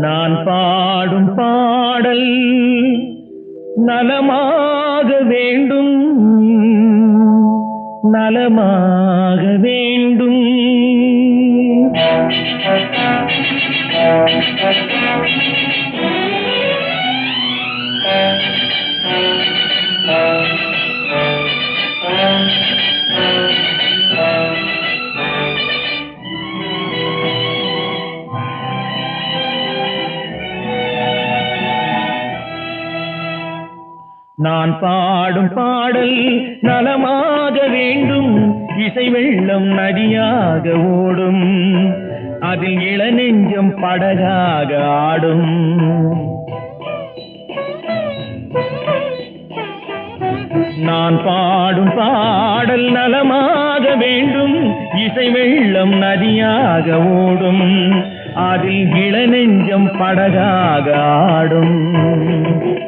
நான் பாடும் பாடல் நலமாக வேண்டும் நலமாக வேண்டும் Thank you. நான் பாடும் பாடல் நலமாக வேண்டும். இசை வெள்ளம் நதியாக ஓடும். அதில் இளநெஞ்சம் படகாக ஆடும். நான் பாடும் பாடல் நலமாக வேண்டும். இசை வெள்ளம் நதியாக ஓடும். அதில் இளநெஞ்சம் படகாக ஆடும்.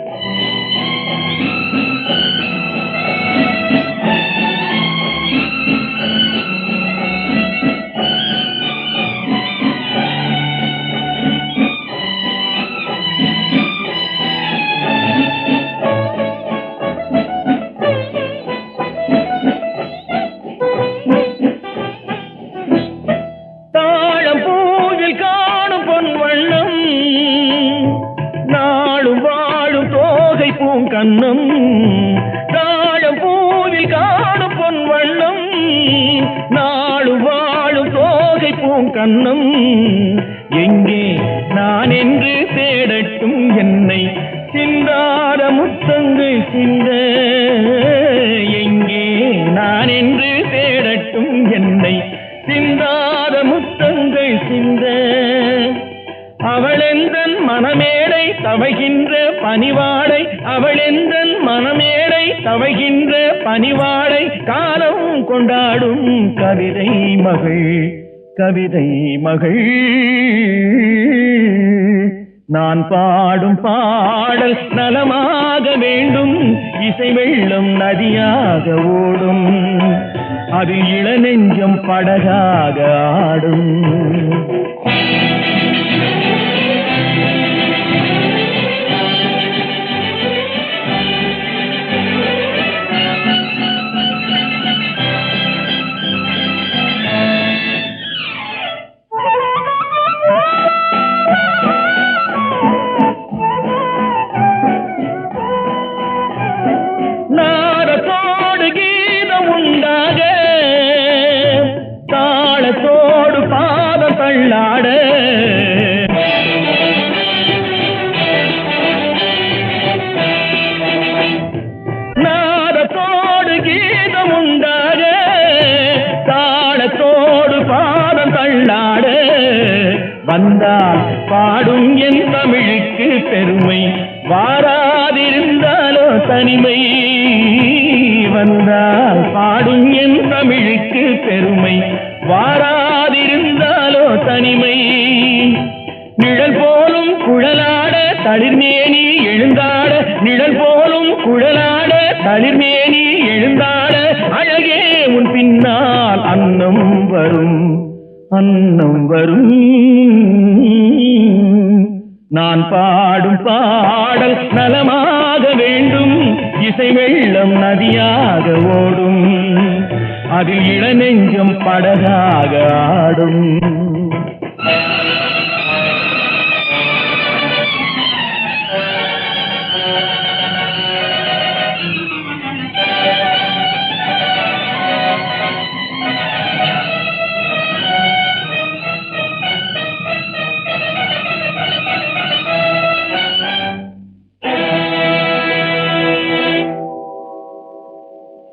வண்ணம். தாழம் பூவில் காணும் பொன் வண்ணம். நாளும் வாழும் தோகை பூங்கண்ணம் எங்கே நான் என்று தேடட்டும் என்னை. சிந்தார முத்தங்கள் சிந்த. எங்கே நான் என்று தேடட்டும் என்னை. சிந்தார முத்தங்கள் சிந்த. அவளெந்தன் மனமே தவைகின்ற பணிவாடை அவளெந்தன் மனமேடை தவைகின்ற பணிவாடை காலம் கொண்டாடும் கவிதை மகள் கவிதை மகள். நான் பாடும் பாடல் நலமாக வேண்டும் இசை வெள்ளம் நதியாக ஓடும் அது இளநெஞ்சம் படகாக ஆடும். வந்தால் பாடும் என் தமிழுக்கு பெருமை. வாராதிருந்தாலோ தனிமை. வந்தால் பாடும் என் தமிழுக்கு பெருமை. வாராதிருந்தாலோ தனிமை. நிழல் போலும் குழலாட தளிர்மேனி எழுந்தாட. நிழல் போலும் குழலாட தளிர்மேனி எழுந்தாட. அழகே உன் பின்னால் அன்னம் வரும். அன்னம் வரும் நான் பாடும் பாடல் நலமாக வேண்டும். இசை வெள்ளம் நதியாக ஓடும். அதில் இளநெஞ்சம் படகாக ஆடும்.